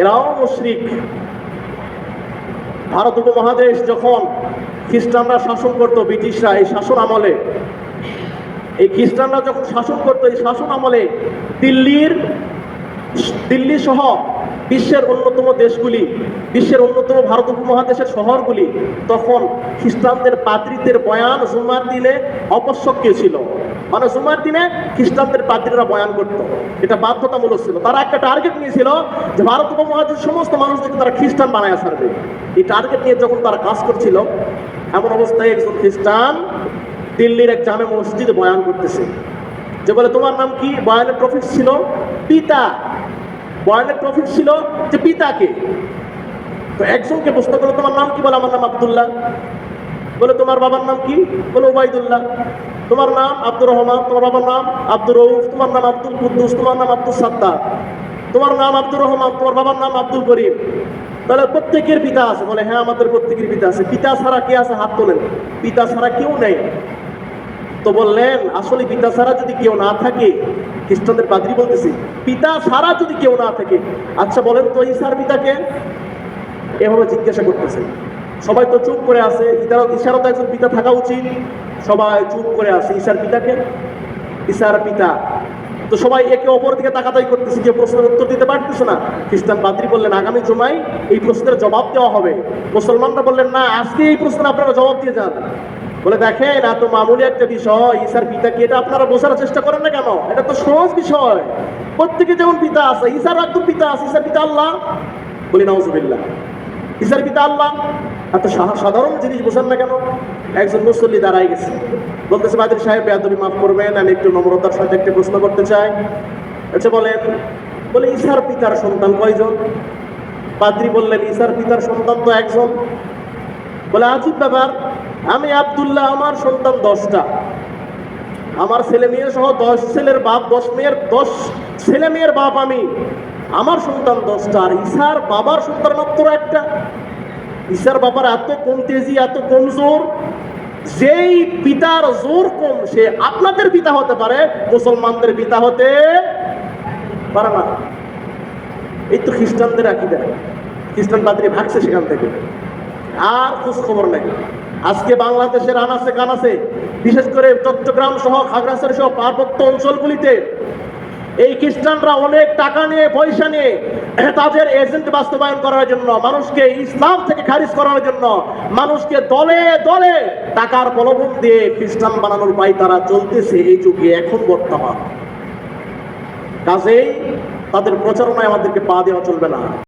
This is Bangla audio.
এরাও মুশরিক। ভারত উপমহাদেশ যখন খ্রিস্টানরা শাসন করত, ব্রিটিশরা এই শাসন আমলে, এই খ্রিস্টানরা যখন শাসন করত, এই শাসন আমলে দিল্লির, দিল্লি সহ বিশ্বের অন্যতম দেশগুলি, বিশ্বের অন্যতম ভারত উপমহাদেশের শহরগুলি, তখন খ্রিস্টানদের পাদ্রীদের বয়ান জুমার দিনে অপশ্যক্য ছিল? মানে জুমার দিনে খ্রিস্টানদের পাদ্রীরা বয়ান করত। এটা বাধ্যতামূলক ছিল। তারা একটা টার্গেট নিয়েছিল যে ভারত উপমহাদেশের সমস্ত মানুষদেরকে তারা খ্রিস্টান বানায় ছাড়বে। এই টার্গেট নিয়ে যখন তারা কাজ করছিল, এমন অবস্থায় একজন খ্রিস্টান দিল্লির এক জামে মসজিদে বয়ান করতেছে। যে বলে, তোমার নাম কি? বয়ানের প্রফিট ছিল, পিতা বয়ানের টপিক ছিল যে পিতাকে। তো একজনকে প্রশ্ন করল, তোমার নাম কি? বলে, আমার নাম আব্দুল্লাহ। বলে, তোমার বাবার নাম কি? বলে ওবায়দুল্লাহ তোমার নাম আব্দুর রহমান। তোমার বাবার নাম আব্দুর রউফ। তোমার নাম আব্দুল কুদ্দুস। তোমার নাম আব্দুল সাত্তার। তোমার নাম আব্দুর রহমান। তোমার বাবার নাম আব্দুল করিম। তাহলে প্রত্যেকের পিতা আছে। বলে হ্যাঁ আমাদের প্রত্যেকের পিতা আছে। পিতা ছাড়া কে আছে? হাত তোলেন। পিতা ছাড়া কেউ নেই। তো বললেন, আসলে পিতা ছাড়া যদি কেউ না থাকে, খ্রিস্টানদের পাদ্রী বলতেছি, পিতা ছাড়া যদি কেউ না থাকে আচ্ছা বলেন তো ঈশার পিতাকে? এভাবে জিজ্ঞাসা করতেছে। সবাই তো চুপ করে আছে ইতারা ঈশারও একজন পিতা থাকা উচিত। সবাই চুপ করে আছে, ঈশার পিতাকে? ঈশার পিতা। তো সবাই একে অপর দিকে তাকাতাই করতেছে, যে প্রশ্নের উত্তর দিতে পারতেছে না। খ্রিস্টান পাদ্রী বললেন, আগামী জুমায় এই প্রশ্নের জবাব দেওয়া হবে। মুসলমানরা বললেন, না, আজকে এই প্রশ্নের আপনারা জবাব দিয়ে যান। বলে দেখেন, এত মামুলি একটা বিষয়, ঈশার পিতা কি এটা আপনারা বোঝার চেষ্টা করেন না কেন? এটা তো সহজ বিষয়। প্রত্যেকে যেমন পিতা আছে, ঈশার একদম পিতা আছে, ঈশার পিতা আল্লাহ। বলি, নাউজুবিল্লাহ। ঈশার পিতা আল্লাহ। এত সাধারণ জিনিস বোঝেন না কেন? একজন মুসল্লি দাঁড়াই গেছে। বলতেছে, বাদির সাহেব, বেয়াদবি মাফ করবেন, আমি একটু নম্রতার সাথে একটি প্রশ্ন করতে চাই। আচ্ছা বলেন, বলে, ঈশার পিতার সন্তান কয়জন? পাদ্রি বললেন, ঈশার পিতার সন্তান তো একজন। বলে, আজিব ব্যাপার আমি আবদুল্লাহ, আমার সন্তান দশটা। আমার ছেলে মেয়ে সহ দশ ছেলের বাপ, দশ মেয়ের, দশ ছেলে মেয়ের বাপ আমি। আমার সন্তান দশটা, আর ঈশার বাবার সন্তান মাত্র একটা। ঈশার বাবার এত কম তেজি, এত কমজোর যেই পিতার জোর কম, সে আপনাদের পিতা হতে পারে, মুসলমানদের পিতা হতে পারে না। এই তো খ্রিস্টানদের আকিদা। খ্রিস্টান পাদ্রী ভাগছে সেখান থেকে। আর খোঁজ খবর নেই। আজকে বাংলাদেশের আনাসে কানাসে বিশেষ করে চট্টগ্রাম সহ খাগড়াছড়ি সহ পার্বত্য অঞ্চলগুলিতে এই খ্রিস্টানরা অনেক টাকা নিয়ে, পয়সা নিয়ে তাদের এজেন্ট বাস্তবায়ন করার জন্য, মানুষকে ইসলাম থেকে খারিজ করার জন্য, মানুষকে দলে দলে টাকার প্রলোভন দিয়ে খ্রিস্টান বানানোর পাই তারা চলতেছে এই যুগে এখন বর্তমান। কাজেই তাদের প্রচারণায় আমাদেরকে পা দেওয়া চলবে না।